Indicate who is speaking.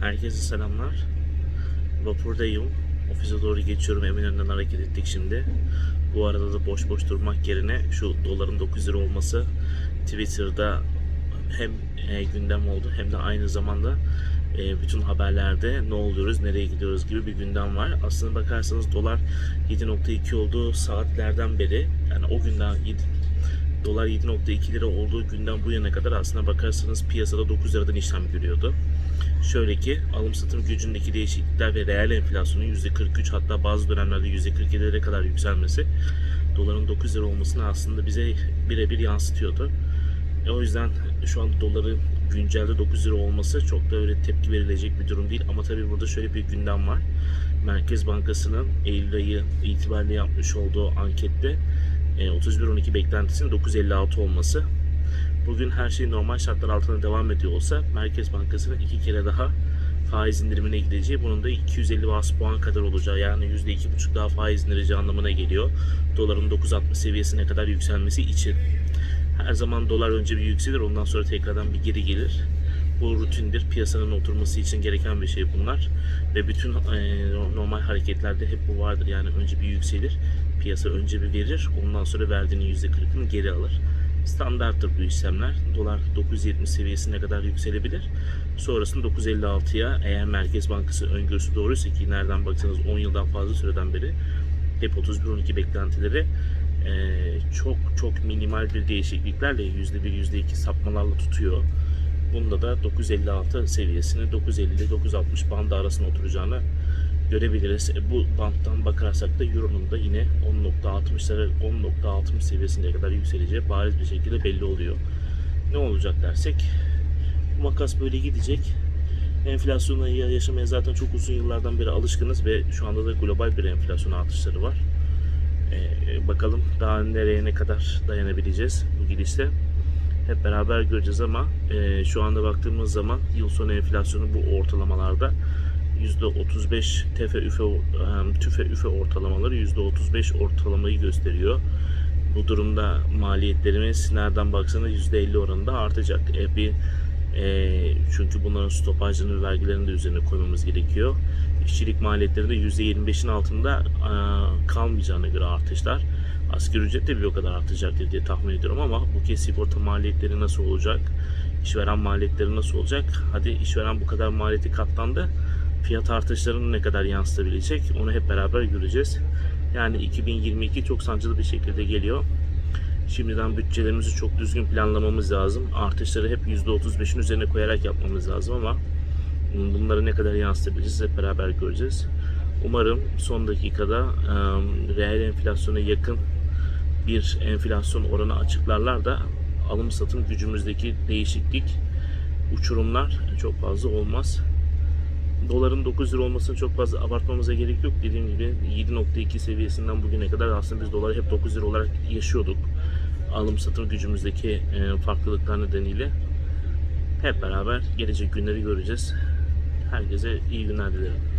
Speaker 1: Herkese selamlar. Vapurdayım. Ofise doğru geçiyorum. Eminönü'nden hareket ettik şimdi. Bu arada da boş boş durmak yerine şu doların 9 lira olması Twitter'da hem e, gündem oldu hem de aynı zamanda e, bütün haberlerde ne oluyoruz, nereye gidiyoruz gibi bir gündem var. Aslında bakarsanız dolar 7.2 olduğu saatlerden beri yani o günden 7, dolar 7.2 lira olduğu günden bu yana kadar aslına bakarsanız piyasada 9 liradan işlem görüyordu. Şöyle ki alım satım gücündeki değişiklikler ve reel enflasyonun %43 hatta bazı dönemlerde %47'lere kadar yükselmesi doların 9 lira olmasını aslında bize birebir yansıtıyordu. E, o yüzden şu an doların güncelde 9 lira olması çok da öyle tepki verilecek bir durum değil. Ama tabii burada şöyle bir gündem var. Merkez Bankası'nın Eylül ayı itibariyle yapmış olduğu ankette e, 31-12 beklentisinin 9.56 olması. Bugün her şey normal şartlar altında devam ediyor olsa Merkez Bankası'nın iki kere daha faiz indirimine gideceği bunun da 250 bas puan kadar olacağı yani %2,5 daha faiz indireceği anlamına geliyor. Doların 9.60 seviyesine kadar yükselmesi için. Her zaman dolar önce bir yükselir ondan sonra tekrardan bir geri gelir. Bu rutindir. Piyasanın oturması için gereken bir şey bunlar. Ve bütün e, normal hareketlerde hep bu vardır. Yani önce bir yükselir. Piyasa önce bir verir. Ondan sonra verdiğinin %40'ını geri alır. Standarttır bu işlemler. Dolar 9.70 seviyesine kadar yükselebilir. Sonrasında 9.56'ya eğer Merkez Bankası öngörüsü doğruysa ki nereden baksanız 10 yıldan fazla süreden beri hep 31-12 beklentileri e, çok çok minimal bir değişikliklerle %1 %2 sapmalarla tutuyor. Bunda da 956 seviyesini 950-960 bandı arasında oturacağını görebiliriz. E, bu banttan bakarsak da Euro'nun da yine 10.60'lara 10.60 seviyesine kadar yükseleceği bariz bir şekilde belli oluyor. Ne olacak dersek bu makas böyle gidecek. Enflasyonu yaşamaya zaten çok uzun yıllardan beri alışkınız ve şu anda da global bir enflasyon artışları var. Ee, bakalım daha nereye ne kadar dayanabileceğiz bu gidişte. Hep beraber göreceğiz ama e, şu anda baktığımız zaman yıl sonu enflasyonu bu ortalamalarda %35 tefe üfe tüfe üfe ortalamaları %35 ortalamayı gösteriyor. Bu durumda maliyetlerimiz nereden baksanız %50 oranında artacak. E, bir e, çünkü bunların stopajlarını ve vergilerini de üzerine koymamız gerekiyor. İşçilik maliyetleri de %25'in altında e, kalmayacağına göre artışlar. Asgari ücret de bir o kadar artacaktır diye tahmin ediyorum ama bu kez sigorta maliyetleri nasıl olacak? İşveren maliyetleri nasıl olacak? Hadi işveren bu kadar maliyeti katlandı. Fiyat artışlarını ne kadar yansıtabilecek? Onu hep beraber göreceğiz. Yani 2022 çok sancılı bir şekilde geliyor. Şimdiden bütçelerimizi çok düzgün planlamamız lazım. Artışları hep %35'in üzerine koyarak yapmamız lazım ama bunları ne kadar yansıtabileceğiz hep beraber göreceğiz. Umarım son dakikada e, reel enflasyona yakın bir enflasyon oranı açıklarlar da alım satım gücümüzdeki değişiklik uçurumlar çok fazla olmaz. Doların 9 lira olmasını çok fazla abartmamıza gerek yok. Dediğim gibi 7.2 seviyesinden bugüne kadar aslında biz doları hep 9 lira olarak yaşıyorduk. Alım satım gücümüzdeki e, farklılıklar nedeniyle hep beraber gelecek günleri göreceğiz. Herkese iyi günler dilerim.